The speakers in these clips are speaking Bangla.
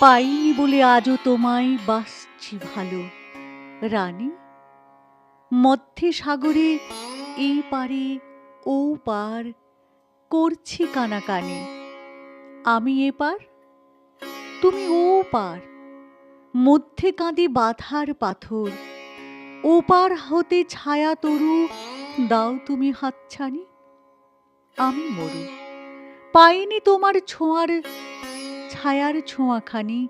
পাইনি বলে আজও তোমায় বাসছি ভালো। রানী, মধ্যে সাগরে এই পারে, ও পার করছি কানাকানি। আমি এ পার, তুমি ও পার। মধ্যে কাঁদে বাধার পাথর। ওপার হতে ছায়া তরু, দাও তুমি হাতছানি। আমি মরু। পাইনি তোমার ছোঁয়ার ছায়ার ছোঁয়াখানি,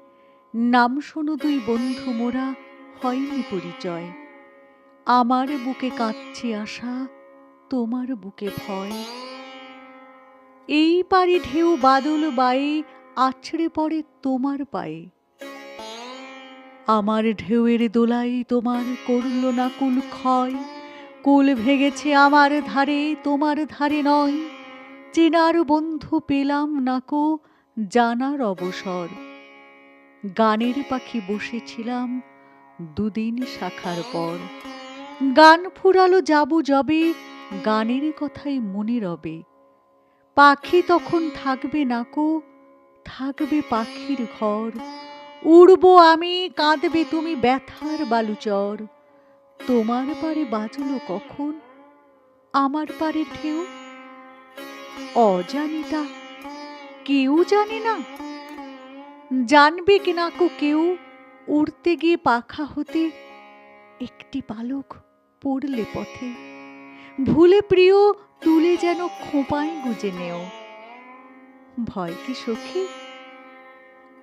নাম শোনো দুই বন্ধু মোরা, হয়নি পরিচয়। আমার বুকে কাঁদছে আশা, তোমার বুকে ভয়। এই পারে ঢেউ বাদল বায়ে, আছড়ে পড়ে তোমার পায়ে। আমার ঢেউয়ের দোলাই তোমার করল না কুল ক্ষয়। কুল ভেগেছে আমার ধারে, তোমার ধারে নয়। চেনার বন্ধু পেলাম নাকো জানার অবসর। গানের পাখি বসেছিলাম দুদিন শাখার পর। গান ফুরালো যাব যবে, গানের কথাই মনে রবে। পাখি তখন থাকবে নাকো থাকবে পাখির ঘর। উড়বো আমি, কাঁদবে তুমি ব্যথার বালুচর। তোমার পারে বাজলো কখন, আমার পারে ঢেউ? অজানিতা কেউ জানে না। জানবে কি না কো কেউ? উড়তে গিয়ে পাখা হতে একটি পালক পড়লে পথে। ভুলে প্রিয়, তুলে যেন খোঁপায় গুজে নেও। ভয় কি সখী?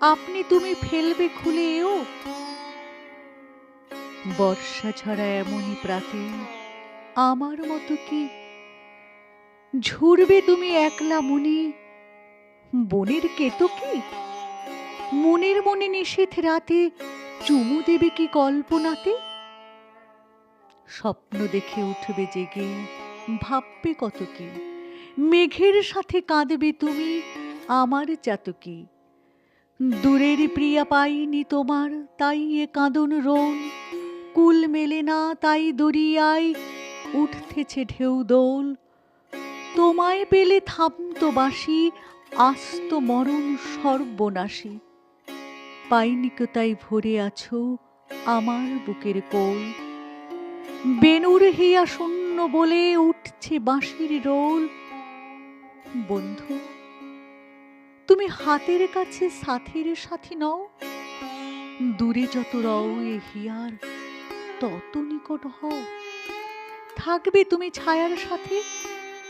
আপনি তুমি ফেলবে খুলে এও বর্ষা ছড়া এমনই প্রাতে আমার মতো কি? ঝুরবে তুমি একলা মনে বনের কেতো কি? মনের মনে নিষেধ রাতে চুমু দেবে কি কল্পনাতে? স্বপ্ন দেখে উঠবে জেগে, ভাববে কত কি? মেঘের সাথে কাঁদবে তুমি, আমার চাতকি। দূরের প্রিয়া পাইনি তোমার, তাই এ কাঁদন রোন কুল মেলে না, তাই দরিয়ায় উঠতেছে ঢেউ দোল। তোমায় পেলে থামতো বাসি আস্ত মরণ সর্বনাশী। পাইনিকে তাই ভরে আছো আমার বুকের কোল। বেনুর হিয়া শূন্য বলে উঠছে বাঁশির রোল। বন্ধু, তুমি হাতের কাছে সাথের সাথী নও। দূরে যত রও এ হিয়ার, তত নিকট হও। থাকবে তুমি ছায়ার সাথে,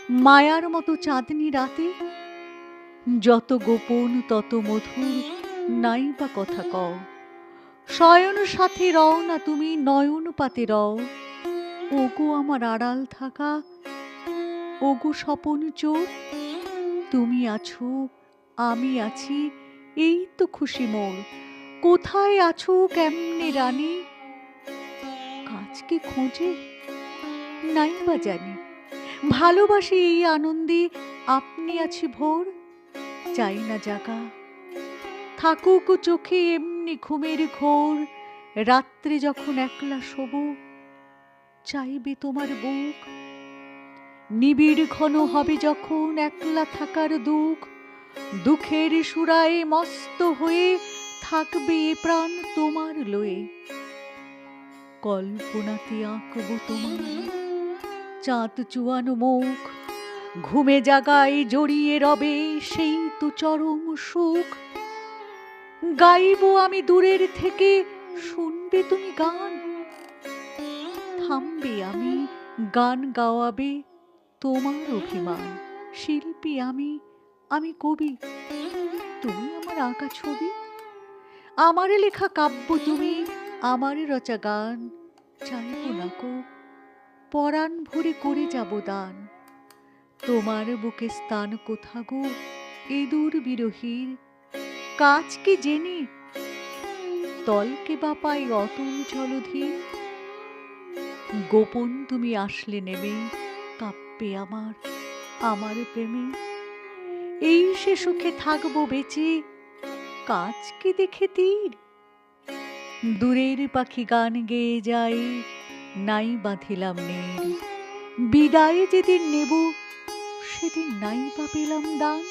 মায়ার মতো চাঁদনি রাতে। যত গোপন, তত মধুর, নাই বা কথা কও। শয়ন সাথে রও না তুমি, নয়ন পাতে রও। ওগো আমার আড়াল থাকা, ওগো স্বপন চোখ তুমি আছো, আমি আছি, এই তো খুশি মোর। কোথায় আছো, কেমনে রানী? কাজকে খোঁজে? নাই বা জানি। ভালোবাসি এই আনন্দে, আপনি আছি ভোর। চাই না জাগা। থাকুক চোখে এমনি ঘুমের ঘোর, রাত্রে যখন একলা শোব, চাইবে তোমার বুক। নিবিড় ঘন হবে যখন একলা থাকার দুঃখ, দুঃখের সুরায় মস্ত হয়ে থাকবে প্রাণ তোমার লয়ে। কল্পনাতে আঁকব তোমার চাঁদ চুয়ানো মুখ ঘুমে জাগায় জড়িয়ে রবে সেই তো চরম সুখ। গাইব আমি দূরের থেকে, শুনবে তুমি গান। থামবে আমি, গান গাওয়াবে তোমার অভিমান। শিল্পী আমি আমি কবি। তুমি আমার আঁকা ছবি। আমার লেখা কাব্য তুমি, আমার রচা গান। চাইব না কো, পরাণ ভরে করে যাব দান। তোমার বুকে স্থান কোথা গো এদুর বিরহীর? কাজকে জেনে? তলকে বাপাই অতুল জলধীর? গোপন তুমি আসলে নেমে কাঁপবে আমার আমার প্রেমে। এই সে সুখে থাকব বেঁচে কাজকে দেখে তীর? দূরের পাখি গান গেয়ে যায়, নাই বাঁধিলাম নীর। বিদায় যেদিন নেব সেদিন নাই বা পেলাম দান।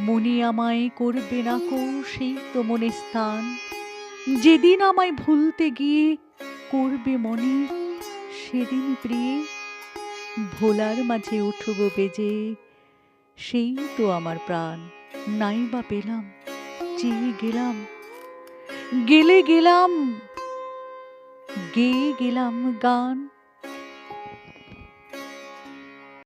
মনে আমায় করবে না কো সেই তো মনে স্থান। যেদিন আমায় ভুলতে গিয়ে করবে মনে, সেদিন প্রিয়ে ভোলার মাঝে উঠব বেজে। সেই তো আমার প্রাণ, নাই বা পেলাম, চেয়ে গেলাম, গেলে গেলাম, গেয়ে গেলাম গান।